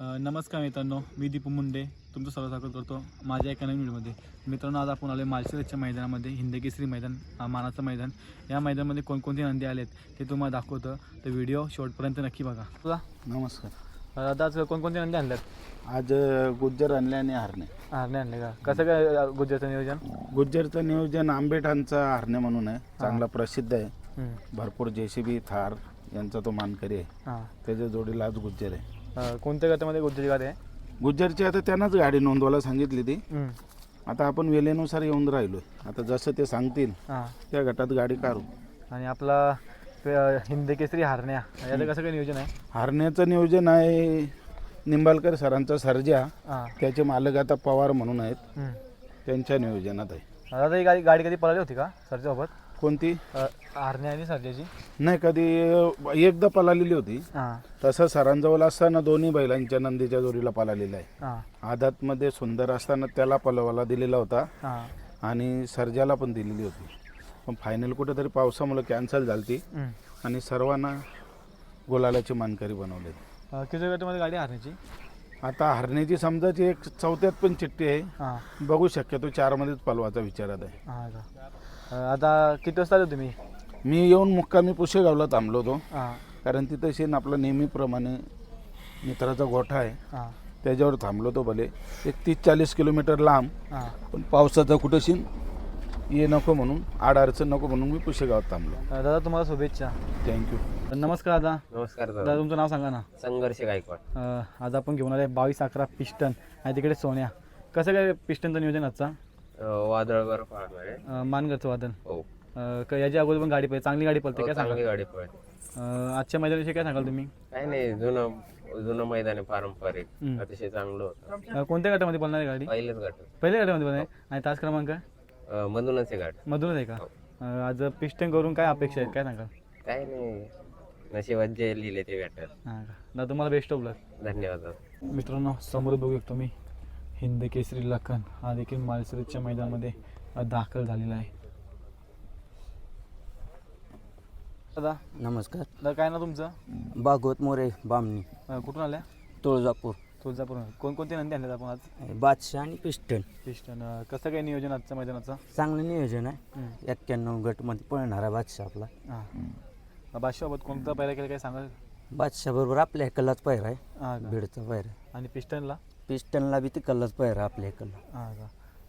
नमस्कार मित्रांनो मी दीपू मुंडे. तुमचं सर्व स्वागत करतो माझ्या एका नवीन व्हिडिओमध्ये. मित्रांनो आज आपण आलो माळशिरसच्या मैदानामध्ये हिंदकेसरी मैदान मानाचं मैदान. या मैदानामध्ये कोणकोणते नंदी आलेत ते तुम्हाला दाखवतं. तर व्हिडिओ शेवटपर्यंत नक्की बघा. तुला नमस्कार. दादा आज कोणकोणते नंदी आणल्यात? आज गुज्जर आणले आणि हरणे. हरणे आणले का? कसं काय अ, गुजरातचं नियोजन? गुज्जरचं नियोजन आंबेठांचा हरणे म्हणून आहे. चांगला प्रसिद्ध आहे. भरपूर जेसीबी थार यांचा तो मानकरी आहे. त्याच्या जोडीला आज गुज्जर आहे. अ, कोणत्या गटामध्ये गुजराती गाडी आहे? गुज्जरची आता त्यांनाच गाडी नोंदवायला सांगितली ती. हम्म. आता आपण वेळेनुसार येऊन राहिलो आता जसं ते सांगतील हां. त्या गटात गाडी काढू. आणि आपला अ, हिंदकेसरी हरण्या याचं कसं काय नियोजन आहे? हरण्याचं नियोजन आहे निंबाळकर सरांचा सर्जा हां. त्याचे मालक आता पवार म्हणून आहेत. हम्म. त्यांच्या नियोजनात आहे. दादा ही गाडी गाडी कधी पळाली होती का सरच्यासोबत कोणती? आणि सरजेची नाही कधी अ, एकदा पळालेली होती. हां. तसं सरांजवळ असताना दोन्ही बैलांच्या नंदीच्या जोडीला पळालेला आहे. हां. आदातमध्ये सुंदर असताना त्याला पलवाला दिलेला होता. हां. आणि सर्जाला पण दिलेली होती. पण फायनल कुठेतरी पावसामुळे कॅन्सल झाली हम्म. आणि सर्वांना गुलालाची मानकरी बनवली. अं, किती गाडी हरण्याची? आता हरण्याची समजाची एक चौथ्यात पण चिठ्ठी आहे. हां. बघू शक्यतो चारमध्येच पलवाचा विचारात आहे. हां का? आता किती वाजता आले तुम्ही? मी येऊन मुक्कामी पुशेगावला थांबलो होतो. हां. कारण तिथं शेण आपला नेहमीप्रमाणे मित्राचा गोठा आहे. हां. त्याच्यावर थांबलो होतो भले. एक तीस चाळीस किलोमीटर लांब. हां. पण पावसाचा कुठं शिन ये नको म्हणून आड अडचण नको म्हणून मी पुशेगावात थांबलो. दादा तुम्हाला शुभेच्छा. थँक्यू नमस्कार दादा. नमस्कार दादा. दादा तुमचं नाव सांगा ना. संघर्ष गायकवाड. अं, आज आपण घेऊन आले बावीस अकरा पिस्टन आणि तिकडे सोन्या. कसं काय पिस्टनचं नियोजन आजचा? आहे अं, मानगडचं वादन हो. अं, क- याच्या अगोदर पण गाडी पाहिजे चांगली गाडी पळते हो, काय सांगाल? चांगली गाडी पळते. अं, आजच्या मैदानाविषयी काय सांगाल तुम्ही? काय नाही जुनं जुनं मैदान आहे पारंपरिक. हम्म. अतिशय चांगलं होतं. अं, कोणत्या गटामध्ये पळणार आहे गाडी? पहिलेच गाठ पहिल्या गटामध्ये पण आहे? आणि तास क्रमांक? अं, मधूनच आहे गाठ मधूनच आहे का? हो. अं, आज पिस्टन करून काय अपेक्षा आहेत काय सांगाल? काय नाही. नशिबात जे लिहिले ते भेटत हां का? दादा तुम्हाला बेस्ट ऑफ लक धन्यवाद. मित्रांनो समोर बघू शकतो मी हिंद केसरी लखन हा देखील मालसरीच्या मैदानामध्ये दाखल झालेला आहे. दादा नमस्कार. दादा काय ना तुमचं? भागवत मोरे बामणी. अ, कुठून आल्या? तुळजापूर. तुळजापूर. कोणकोणते नंदी आणले आपण आज? बादशाह आणि पिस्टन पिस्टन अ, कसं काय नियोजन आजच्या मैदानाचं? चांगलं नियोजन आहे. हम्म. एक्क्याण्णव गटमध्ये पळणारा बादशाह आपला. हां. बादशाबाबत कोणता पहिला केलं काय सांगाल? बादशाह बरोबर आपल्या एकलाच पैर आहे. हां का? बीडचा पैर आहे. आणि पिस्टनला पिस्टनला बी तिकडलाच पैर आहे आपल्या एकला हां का?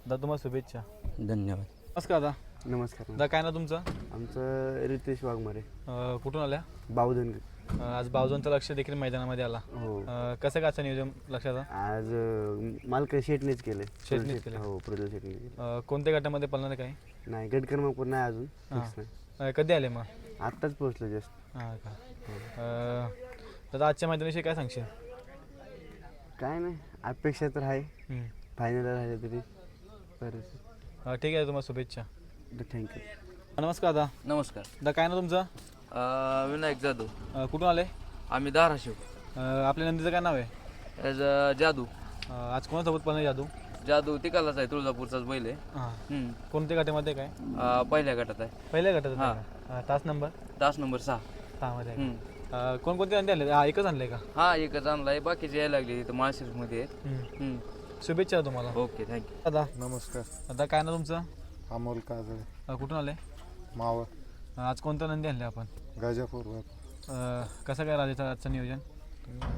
दादा तुम्हाला शुभेच्छा. धन्यवाद. नमस्कार दादा. नमस्कार दादा काय ना तुमचं? आमचं रितेश वाघमारे. अ, कुठून आल्या? बावधन. अ, आज बावजनचं लक्ष देखील मैदानामध्ये आला. हो. अ, कसं काय आजचं नियोजन लक्षात आलं? आज अं, मालक शेटनेच केले शेटनेच केलंय. हो प्रज्वल शेटने केले अ, कोणत्या गटामध्ये पळणार काय नाही गट क्रमांक पण नाही अजून हां. fix नाही. अ, कधी आले मग? आत्ताच पोहोचलो जस्ट. हां का? अ, दादा आजच्या मैदानाविषयी काय सांगशील? काय नाही अपेक्षा तर आहे हम्म. फायनल राहिले तरी बरं अ, ठीक आहे तुम्हाला शुभेच्छा. थँक्यू नमस्कार दादा. नमस्कार. दादा काय ना तुमचं? अ, विनायक जाधव. अ, कुठून आले? आम्ही धाराशिव. अ, आपल्या नंदीचं काय नाव आहे? ॲज अ जादू अ, आज कोणासोबत पळणार जादू जादू तिकालाच आहे तुळजापूरचाच बैल आहे. हां. हम्म. कोणत्या गटामध्ये काय? अ, पहिल्या गटात आहे. पहिल्या गटात हां. हां तास नंबर? तास नंबर सहा. सहामध्ये आहे हम्म. का? अ, कोणकोणते नंदी आणले हा एकच आणले का? हा एकच आणला आहे बाकीचे यायला लागले इथं माळशिरसमध्ये हम्म. हम्म. शुभेच्छा तुम्हाला. ओके थँक्यू दादा. नमस्कार. दादा काय ना तुमचं? अमोल काजळे. अ, कुठून आले? मावळ. अ, आज कोणतं नंदी आणले आपण? गाजापूर अ, कसं काय राजाचं आजचं नियोजन?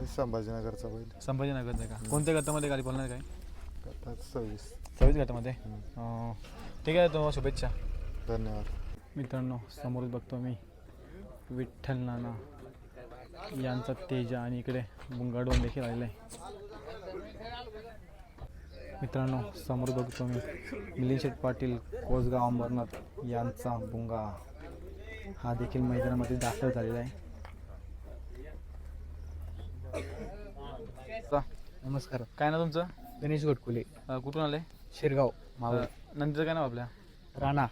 संभाजीनगरचा बैल. संभाजीनगरचं का? कोणत्या गटामध्ये गाडी पळणार काय? सव्वीस. सव्वीस गटामध्ये? अं, ठीक आहे तुम्हाला शुभेच्छा. धन्यवाद. मित्रांनो समोर बघतो मी विठ्ठल नाना. यांचा तेजा आणि इकडे बुंगाडोन देखील आलेला आहे. मित्रांनो समोर बघतो मी मिलिंद शेठ पाटील कोसगाव अंबरनाथ यांचा बुंगा. हा देखील मैदानामध्ये दाखल झालेला आहे. नमस्कार. काय ना तुमचं? गणेश गोटकुले. कुठून आले? शिरगाव अं, नंदीचं काय नाव आपल्या? राणा.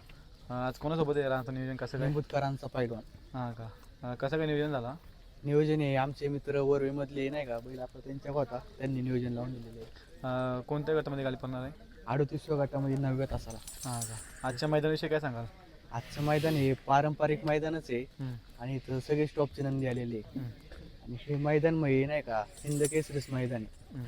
आज कोणासोबत आहे राहतं नियोजन? कसं काय? निंबुतकरांचा पैलवान. हां का? कसं काय नियोजन झाला? नियोजन आहे. आमचे मित्र वरवेमधले नाही का? बैल आपला त्यांच्या होता. त्यांनी नियोजन लावून दिलेले आहे. अं, कोणत्या गटामध्ये गाडी पडणार आहे? अडतीसव्या गटामध्ये नवव्या तासाला. हां का? आजच्या मैदानाविषयी काय सांगाल? आजचं मैदान हे पारंपरिक मैदानच आहे. हम्म, आणि इथं सगळे स्टॉपचे नंदी आलेले आहे. हम्म. आणि हे मैदान म्हणजे नाही का? हिंद केसरीच मैदान आहे.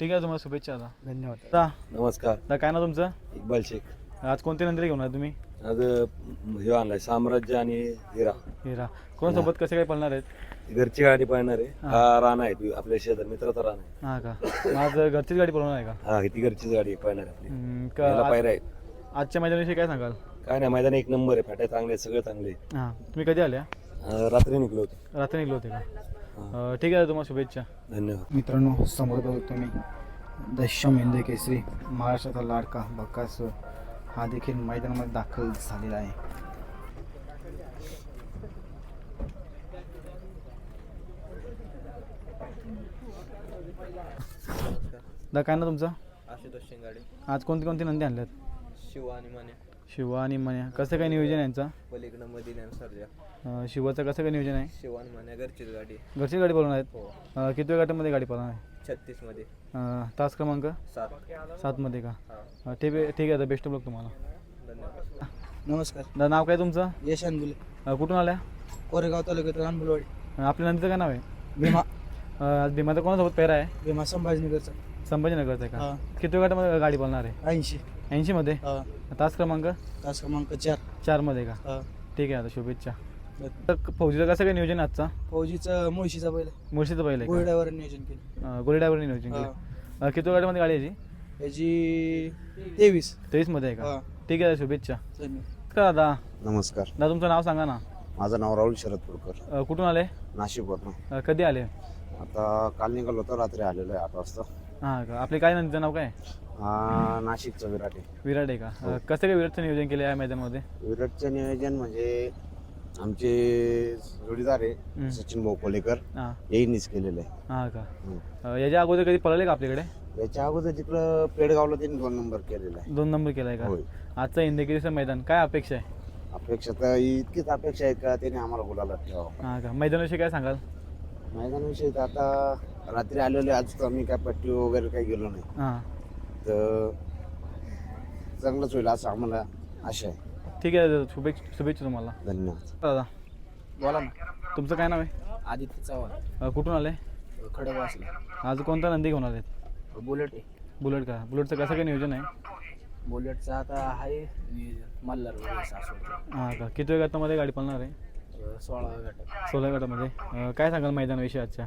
ठीक आहे तुम्हाला शुभेच्छा आता. धन्यवाद. आता नमस्कार. आता काय ना तुमचं? इक्बाल शेख. आज कोणते नंदी घेऊन आले तुम्ही? आज हे आणलाय साम्राज्य आणि हिरा. हिरा. कोणासोबत कसे काय पळणार आहेत? घरची गाडी पाहणार आहे. हा. हा राणा आहे ती आपल्या शेजार मित्राचा राणा आहे. हां का? आज घरचीच गाडी पळवणार आहे का? हा ती घरचीच गाडी पाहणार आहे आपली. हम्म, का याला आज- पायऱ्या आहेत. आजच्या मैदानाविषयी काय सांगाल? काय नाही मैदान एक नंबर आहे फाट्या चांगले आहेत, सगळे चांगले आहेत. हां. तुम्ही कधी आल्या? अं, रात्री निघलो होतो. रात्री निघलो होते का? अं, ठीक आहे तुम्हाला शुभेच्छा. धन्यवाद. मित्रांनो समोर बघतो तुम्ही. दशम हिंद केसरी महाराष्ट्राचा लाडका बक्कासूर. हा देखील मैदानामध्ये दाखल झालेला आहे. दा काय ना तुमचं? आशुतोष शिंगाडे. आज कोणती कोणती नंदी आणल्यात? शिव आणि माने शिवा आणि मन्या कसं काय नियोजन आहे यांचं? पलीकडं मदिना सर्जा. अं, शिवाचं कसं काय नियोजन आहे? शिव आणि माने घरचीच गाडी. घरची गाडी पळवणार आहेत? हो. अं, किती वेळ गटामध्ये गाडी पळवणार आहे? छत्तीसमध्ये अं, तास क्रमांक? सात. सातमध्ये का? हा. अं, ठीक आहे ठीक आहे आता बेस्ट ऑफ तुम्हाला. धन्यवाद. नमस्कार. दा नाव काय तुमचं? यश अंदुले. अं, कुठून आल्या? कोरेगाव तालुक्यात रानबुलवाडी अं, आपल्या नंदीचं काय नाव आहे? भीमा. अं, आज भीमाचा कोणासोबत पेरा आहे? भीमा संभाजीनगरचा. संभाजीनगरचा आहे का? हा. किती वेळ गटामध्ये गाडी पळणार आहे? ऐंशी. ऐंशीमध्ये हा. तास क्रमांक? तास क्रमांक चार. चारमध्ये का? हा. ठीक आहे आता शुभेच्छा. तर फौजीचं कसं काय नियोजन आहे आजचा? फौजीचं मुळशीचा बैल मुळशीचं पहिलं आहे गोळड्यावर नियोजन केलं. का गोली ड्रायव्हरने नियोजन हा. केलं. अं, किती गाडी आहे याची? याची तेवीस. तेवीसमध्ये आहे का? हा. ठीक आहे शुभेच्छा. धन्यवाद. का दादा? नमस्कार. दादा तुमचं नाव सांगा ना. माझं नाव राहुल शरद पुरकर. अं, कुठून आले? नाशिकवरनं अं, कधी आले? आता काल निघालो होतो रात्री आलेलो आहे आठ वाजता. हां का? आपले काय नंदीचं नाव काय? नाशिकचं विराट आहे. विराट आहे का? अं, कसं काय विराटचं नियोजन केलं या मैदानामध्ये? विराटचं नियोजन म्हणजे आमचे जोडीदार आहे. सचिन भाऊ कोलेकर हां. येईनीच केलेलं आहे. हां का? हम्म. अं, याच्या अगोदर कधी पळले का आपल्याकडे? याच्या अगोदर तिकडं पेडगावला त्यांनी दोन नंबर केलेला आहे. दोन नंबर केला आहे का? होय. आजचं हिंदकेरीचं मैदान काय अपेक्षा आहे? अपेक्षा तर इतकीच अपेक्षा आहे का त्याने आम्हाला बोलायला ठेवावं. हां का? मैदानाविषयी काय सांगाल? मैदानाविषयी तर आता रात्री आलेलो आहे आज तर आम्ही काय पट्टी वगैरे काही गेलो नाही. हां. तर चांगलंच होईल असं आम्हाला आशा आहे. ठीक आहे दादा शुभेच्छा शुभेच्छा तुम्हाला. धन्यवाद. दादा बोला ना. तुमचं काय नाव आहे? आदित्य चव्हाण. अं, कुठून आले खडकवासला आज कोणता नंदी घेऊन आलेत? बुलेट आहे. बुलेट का? बुलेटचं कसं काय नियोजन आहे? बुलेटचं आता आहे मल्हार वगैरे सासवड. हां का? किती वेळ गटामध्ये गाडी पळणार आहे? सोळा गटात सोळा गटामध्ये अं, काय सांगाल मैदानाविषयी आजच्या?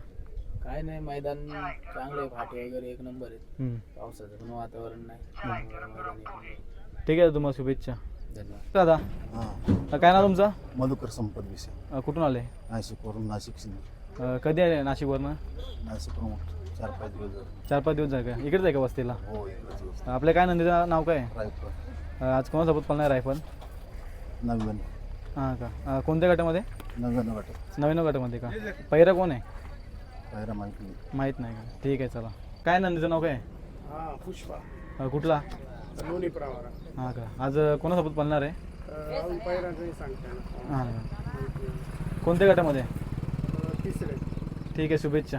काय नाही मैदान चांगले फाटे वगैरे एक नंबर आहेत. हम्म. पावसाचं पण वातावरण नाही. त्यामुळे मैदान एक नंबर. ठीक आहे तुम्हाला शुभेच्छा. धन्यवाद. दादा अं, काय नाव तुमचं? मधुकर संपत विषय. अं, कुठून आले? नाशिकवरून नाशिक सिंध. अं, कधी आले नाशिकवरनं? नाशिकवरून चार पाच दिवस झाले. चार पाच दिवस झाले का? इकडेच आहे का वस्तीला? हो दिवस आपल्या काय नंदीचं नाव काय? आहे? रायपूर अं, आज कोणासोबत पळणार आहे पण नव्याण्णव हां का? अं, कोणत्या गटामध्ये? नव्याण्णव वाटत नवीन गटामध्ये का? पहिरा कोण आहे? पायरा माहिती नाही माहीत नाही का? ठीक आहे चला. काय नंदीचं नाव काय? आहे? पुष्पा. अं, कुठला? लोणी प्रवारा. हां का? आज अं, कोणासोबत पळणार आहे? अजून पहिला नाही सांगता येणार. हां. कोणत्या गटामध्ये? अं, तिसरे. ठीक आहे शुभेच्छा.